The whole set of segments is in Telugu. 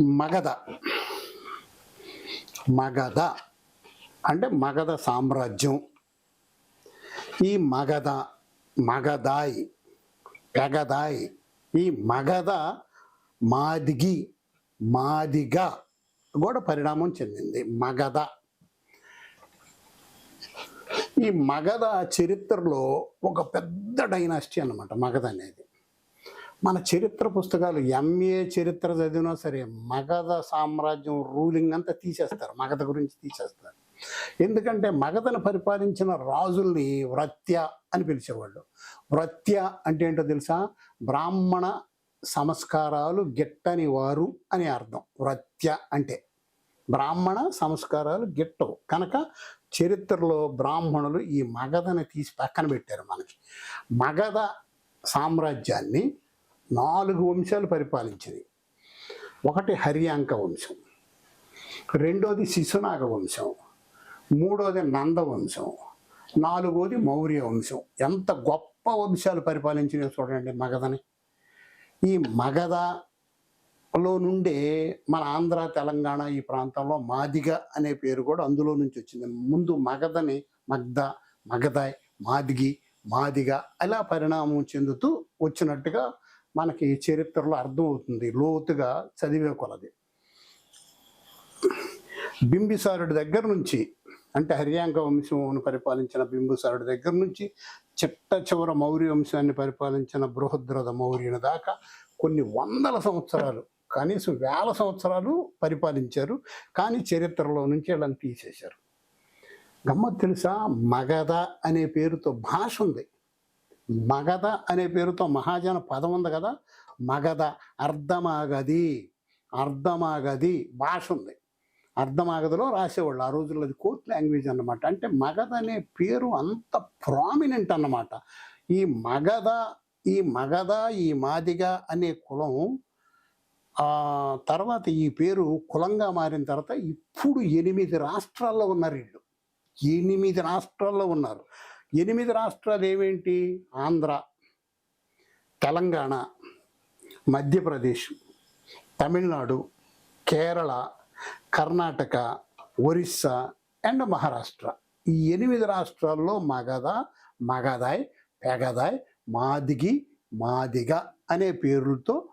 మగధ. మగధ అంటే మగధ సామ్రాజ్యం. ఈ మగధ మగధాయ్ పెగదాయ్ ఈ మగధ మాదిగి మాదిగ కూడా పరిణామం చెందింది. మగధ. ఈ మగధ చరిత్రలో ఒక పెద్ద డైనాసిటీ అన్నమాట మగధ అనేది. మన చరిత్ర పుస్తకాలు ఎంఏ చరిత్ర చదివినా సరే మగధ సామ్రాజ్యం రూలింగ్ అంతా తీసేస్తారు. మగధ గురించి తీసేస్తారు. ఎందుకంటే మగధను పరిపాలించిన రాజుల్ని వ్రత్య అని పిలిచేవాళ్ళు. వ్రత్య అంటే ఏంటో తెలుసా? బ్రాహ్మణ సంస్కారాలు గిట్టని వారు అని అర్థం. వ్రత్య అంటే బ్రాహ్మణ సంస్కారాలు గిట్టవు. కనుక చరిత్రలో బ్రాహ్మణులు ఈ మగధని తీసి పక్కన పెట్టారు మనకి మగధ సామ్రాజ్యాన్ని నాలుగు వంశాలు పరిపాలించింది. ఒకటి హరియాంక వంశం రెండోది శిశునాగ వంశం మూడోది నంద వంశం నాలుగోది మౌర్య వంశం. ఎంత గొప్ప వంశాలు పరిపాలించినవి చూడండి మగధని. ఈ మగధలో నుండే మన ఆంధ్ర తెలంగాణ ఈ ప్రాంతంలో మాదిగ అనే పేరు కూడా అందులో నుంచి వచ్చింది. ముందు మగధని మగ్ధ మగధాయ్ మాదిగి మాదిగ అలా పరిణామం చెందుతూ వచ్చినట్టుగా మనకి చరిత్రలో అర్థమవుతుంది. లోతుగా చదివే కొలది. బింబిసారుడి దగ్గర నుంచి అంటే హరియాంక వంశంను పరిపాలించిన బింబుసారుడి దగ్గర నుంచి చిట్ట చివర మౌర్య వంశాన్ని పరిపాలించిన బృహద్రథ మౌర్యుని దాకా కొన్ని వందల సంవత్సరాలు కనీసం వేల సంవత్సరాలు పరిపాలించారు. కానీ చరిత్రలో నుంచి వీళ్ళని తీసేశారు. గమ్మత్ తెలుసా? మగధ అనే పేరుతో భాష ఉంది. మగధ అనే పేరుతో మహాజన పదం ఉంది కదా? మగధ అర్ధమాగది అర్ధమాగది భాష ఉంది. అర్ధమాగదిలో రాసేవాళ్ళు. ఆ రోజుల్లో అది కోర్ట్ లాంగ్వేజ్ అన్నమాట. అంటే మగధ అనే పేరు అంత ప్రామినెంట్ అన్నమాట. ఈ మగధ ఈ మగధ ఈ మాదిగ అనే కులం తర్వాత ఈ పేరు కులంగా మారిన తర్వాత ఇప్పుడు ఎనిమిది రాష్ట్రాల్లో ఉన్నారు వీళ్ళు. ఎనిమిది రాష్ట్రాల్లో ఉన్నారు. ఎనిమిది రాష్ట్రాలు ఏమేంటి ఆంధ్ర తెలంగాణ మధ్యప్రదేశ్ తమిళనాడు కేరళ కర్ణాటక ఒరిస్సా అండ్ మహారాష్ట్ర. ఈ ఎనిమిది రాష్ట్రాల్లో మగధ మగధాయ్ పెగదాయ్ మాదిగి మాదిగ అనే పేర్లతో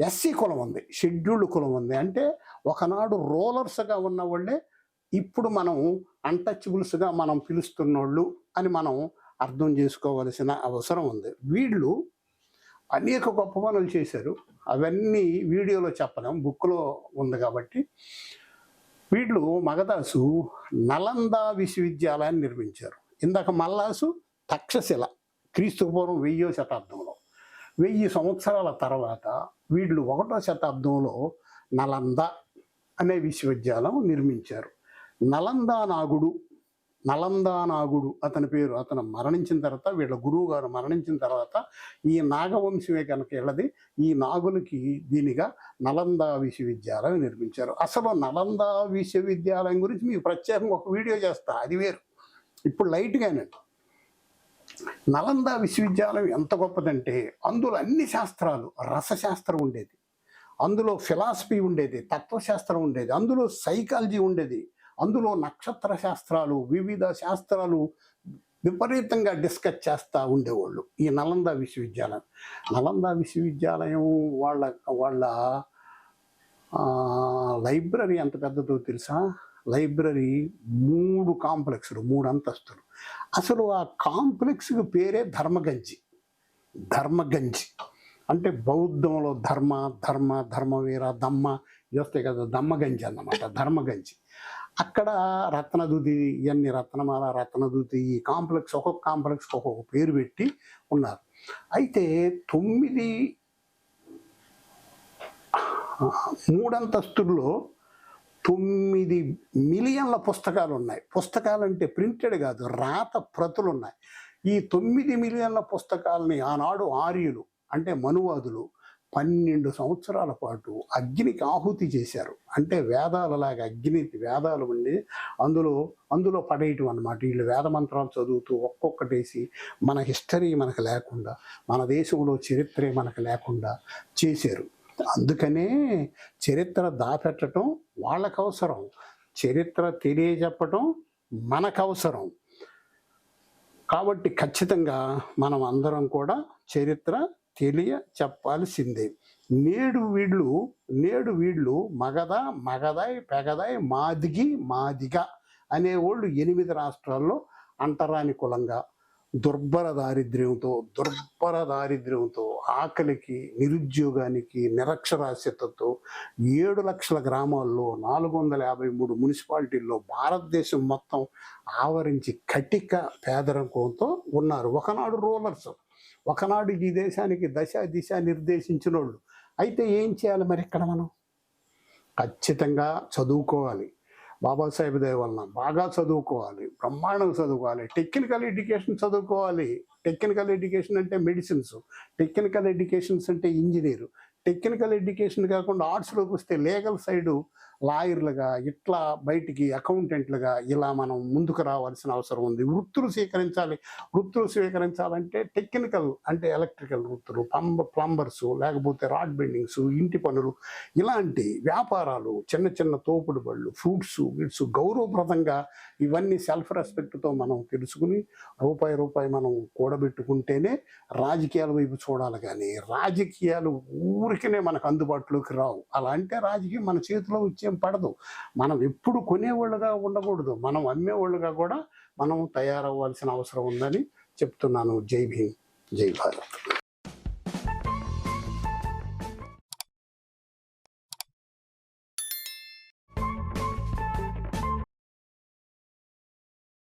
ఎస్సీ కులం ఉంది షెడ్యూల్డ్ కులం ఉంది. అంటే ఒకనాడు రోలర్స్గా ఉన్న వాళ్ళే ఇప్పుడు మనం అన్టచబుల్స్గా మనం పిలుస్తున్నోళ్ళు అని మనం అర్థం చేసుకోవలసిన అవసరం ఉంది. వీళ్ళు అనేక గొప్ప పనులు చేశారు. అవన్నీ వీడియోలో చెప్పలేం బుక్లో ఉంది కాబట్టి. వీళ్ళు మగదాసు నలంద విశ్వవిద్యాలయాన్ని నిర్మించారు. ఇందాక మల్లాసు తక్షశిల క్రీస్తు పూర్వం వెయ్యో శతాబ్దంలో. వెయ్యి సంవత్సరాల తర్వాత వీళ్ళు ఒకటో శతాబ్దంలో నలంద అనే విశ్వవిద్యాలయం నిర్మించారు. నలందా నాగుడు నలందా నాగుడు అతని పేరు. అతను మరణించిన తర్వాత వీళ్ళ గురువు గారు మరణించిన తర్వాత ఈ నాగవంశమే కనుక వెళ్ళది ఈ నాగులకి దీనిగా నలందా విశ్వవిద్యాలయం నిర్మించారు. అసలు నలందా విశ్వవిద్యాలయం గురించి మీకు ప్రత్యేకంగా ఒక వీడియో చేస్తా. అది వేరు. ఇప్పుడు లైట్గానండి నలంద విశ్వవిద్యాలయం ఎంత గొప్పదంటే అందులో అన్ని శాస్త్రాలు రసశాస్త్రం ఉండేది. అందులో ఫిలాసఫీ ఉండేది తత్వశాస్త్రం ఉండేది. అందులో సైకాలజీ ఉండేది. అందులో నక్షత్ర శాస్త్రాలు వివిధ శాస్త్రాలు విపరీతంగా డిస్కస్ చేస్తూ ఉండేవాళ్ళు ఈ నలంద విశ్వవిద్యాలయం. నలంద విశ్వవిద్యాలయం వాళ్ళ వాళ్ళ లైబ్రరీ ఎంత పెద్దదో తెలుసా? లైబ్రరీ మూడు కాంప్లెక్స్లు మూడు అంతస్తులు. అసలు ఆ కాంప్లెక్స్కి పేరే ధర్మగంజి. ధర్మగంజి. అంటే బౌద్ధంలో ధర్మ ధర్మ ధర్మవీర దమ్మ చూస్తే కదా దమ్మగంజి అన్నమాట ధర్మగంజి. అక్కడ రత్నదూతి ఇవన్నీ రత్నమాల రత్నదూతి ఈ కాంప్లెక్స్ ఒక్కొక్క కాంప్లెక్స్కి ఒక్కొక్క పేరు పెట్టి ఉన్నారు. అయితే తొమ్మిది మూడంతస్తుల్లో తొమ్మిది మిలియన్ల పుస్తకాలు ఉన్నాయి పుస్తకాలు అంటే ప్రింటెడ్ కాదు రాత ప్రతులు ఉన్నాయి ఈ తొమ్మిది మిలియన్ల పుస్తకాలని ఆనాడు ఆర్యులు అంటే మనువాదులు పన్నెండు సంవత్సరాల పాటు అగ్నికి ఆహుతి చేశారు. అంటే వేదాలలాగా అగ్ని వేదాలు ఉండి అందులో అందులో పడేయటం అన్నమాట. వీళ్ళు వేద మంత్రాలు చదువుతూ ఒక్కొక్కటేసి మన హిస్టరీ మనకు లేకుండా మన దేశంలో చరిత్రే మనకు లేకుండా చేశారు. అందుకనే చరిత్ర దాపెట్టడం వాళ్ళకు అవసరం చరిత్ర తెలియజెప్పటం మనకు అవసరం కాబట్టి ఖచ్చితంగా మనం అందరం కూడా చరిత్ర తెలియ చెప్పాల్సిందే. నేడు వీళ్ళు నేడు వీళ్ళు మగధ మగదాయ్ పెగదాయ్ మాదిగి మాదిగ అనేవాళ్ళు ఎనిమిది రాష్ట్రాల్లో అంటరాని కులంగా దుర్భర దారిద్ర్యంతో దుర్భర దారిద్ర్యంతో ఆకలికి నిరుద్యోగానికి నిరక్షరాస్యతతో ఏడు లక్షల గ్రామాల్లో నాలుగు వందల యాభై మూడు మున్సిపాలిటీల్లో భారతదేశం మొత్తం ఆవరించి కటిక పేదరికంతో ఉన్నారు. ఒకనాడు రూలర్స్ ఒకనాడు ఈ దేశానికి దశ దిశ నిర్దేశించిన వాళ్ళు అయితే ఏం చేయాలి మరి ఇక్కడ మనం? ఖచ్చితంగా చదువుకోవాలి. బాబాసాహెబ్ దయ వలన బాగా చదువుకోవాలి. బ్రహ్మాండం చదువుకోవాలి. టెక్నికల్ ఎడ్యుకేషన్ చదువుకోవాలి. టెక్నికల్ ఎడ్యుకేషన్ అంటే మెడిసిన్స్. టెక్నికల్ ఎడ్యుకేషన్స్ అంటే ఇంజనీర్. టెక్నికల్ ఎడ్యుకేషన్ కాకుండా ఆర్ట్స్లోకి వస్తే లీగల్ సైడు లాయర్లుగా ఇట్లా బయటికి అకౌంటెంట్లుగా ఇలా మనం ముందుకు రావాల్సిన అవసరం ఉంది. వృత్తులు స్వీకరించాలి వృత్తులు స్వీకరించాలంటే టెక్నికల్ అంటే ఎలక్ట్రికల్ వృత్తులు ప్లంబ ప్లంబర్స్ లేకపోతే రాడ్ బెండింగ్స్ ఇంటి పనులు ఇలాంటి వ్యాపారాలు చిన్న చిన్న తోపుడు బళ్ళు ఫ్రూట్స్ గిట్స్ గౌరవప్రదంగా ఇవన్నీ సెల్ఫ్ రెస్పెక్ట్తో మనం తెలుసుకుని రూపాయి రూపాయి మనం కూడబెట్టుకుంటేనే రాజకీయాల వైపు చూడాలి కానీ రాజకీయాలు ఊరికనే మనకు అందుబాటులోకి రావు. అలా అంటే రాజకీయం మన చేతిలో వచ్చే పడదు. మనం ఎప్పుడు కొనేవాళ్ళుగా ఉండకూడదు. మనం అమ్మేవాళ్ళుగా కూడా మనం తయారవ్వాల్సిన అవసరం ఉందని చెప్తున్నాను. జై భీమ్. జై భారత్.